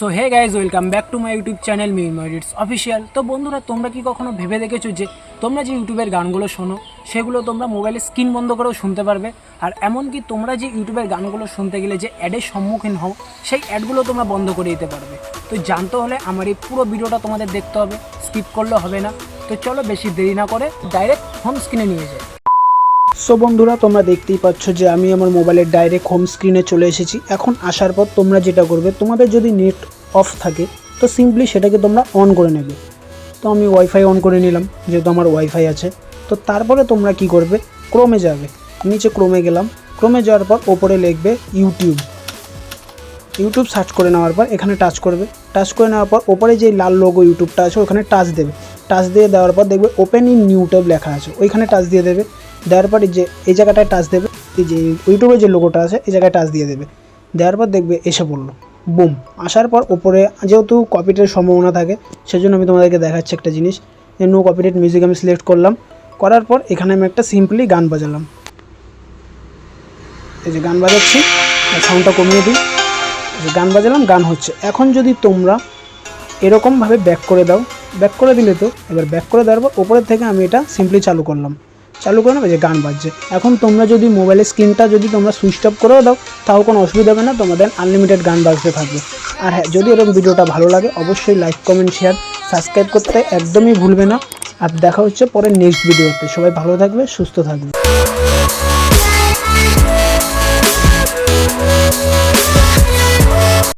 So hey guys welcome back to my YouTube channel me it's official তো বন্ধুরা, তোমরা কি কখনো ভেবে দেখেছ যে তোমরা যে ইউটিউবের গানগুলো শোনো, সেগুলো তোমরা মোবাইলে স্ক্রিন বন্ধ করেও শুনতে পারবে? আর এমনকি তোমরা যে ইউটিউবের গানগুলো শুনতে গেলে যে অ্যাডের সম্মুখীন হও, সেই অ্যাডগুলো তোমরা বন্ধ করে দিতে পারবে। তো জানতে হলে আমার এই পুরো ভিডিওটা তোমাদের দেখতে হবে স্কিপ করলে হবে না। তো চলো বেশি দেরি না করে ডাইরেক্ট হোম স্ক্রিনে নিয়ে যাই। সো বন্ধুরা, তোমরা দেখতেই পাচ্ছ যে আমি আমার মোবাইলের ডাইরেক্ট হোম স্ক্রিনে চলে এসেছি। এখন আসার পর তোমরা যেটা করবে, তোমাদের যদি নেট অফ থাকে, তো সিম্পলি সেটাকে তোমরা অন করে নেবে। তো আমি ওয়াইফাই অন করে নিলাম, যেহেতু আমার ওয়াইফাই আছে। তো তারপরে তোমরা কি করবে ক্রোমে যাবে। নিচে ক্রোমে গেলাম। ক্রোমে যাওয়ার পর ওপরে লিখবে ইউটিউব ইউটিউব সার্চ করে নেওয়ার পর এখানে টাচ করবে। টাচ করে নেওয়ার পর ওপরে যে লাল লোগো ইউটিউবটা আছে, ওখানে টাচ দেবে। টাচ দিয়ে দেওয়ার পর দেখবে ওপেন ইন নিউ ট্যাব লেখা আছে। ওইখানে টাচ দিয়ে দেবে। দেওয়ার পর যে, এই জায়গাটায় টাচ দেবে, এই যে ইউটিউবের যে লোগোটা আছে, এই জায়গায় টাচ দিয়ে দেবে। দেওয়ার পর দেখবে এসে পড়ল। বুম আসার পর ওপরে যেহেতু কপিটের সম্ভাবনা থাকে, সেজন্য আমি তোমাদেরকে দেখাচ্ছি একটা জিনিস। যে নো কপিটেড মিউজিক আমি সিলেক্ট করলাম। করার পর এখানে আমি একটা সিম্পলি গান বাজালাম। এই যে গান বাজাচ্ছি সাউন্ডটা কমিয়ে দিই। যে গান বাজালাম, গান হচ্ছে। এখন যদি তোমরা এরকমভাবে ব্যাক করে দাও ব্যাক করে দিলে তো, এবার ব্যাক করে দেওয়ার পর ওপরের থেকে আমি এটা সিম্পলি চালু করলাম। চালু করে নেবে যে গান বাজছে। এখন তোমরা যদি মোবাইলের স্ক্রিনটা যদি তোমরা সুইচ অফ করেও দাও, তাও কোনো অসুবিধা হবে না, তোমাদের আনলিমিটেড গান বাজতে থাকবে। আর হ্যাঁ যদি এরকম ভিডিওটা ভালো লাগে, অবশ্যই লাইক কমেন্ট শেয়ার সাবস্ক্রাইব করতে একদমই ভুলবে না। আর দেখা হচ্ছে পরে নেক্সট ভিডিওতে সবাই ভালো থাকবে, সুস্থ থাকবে।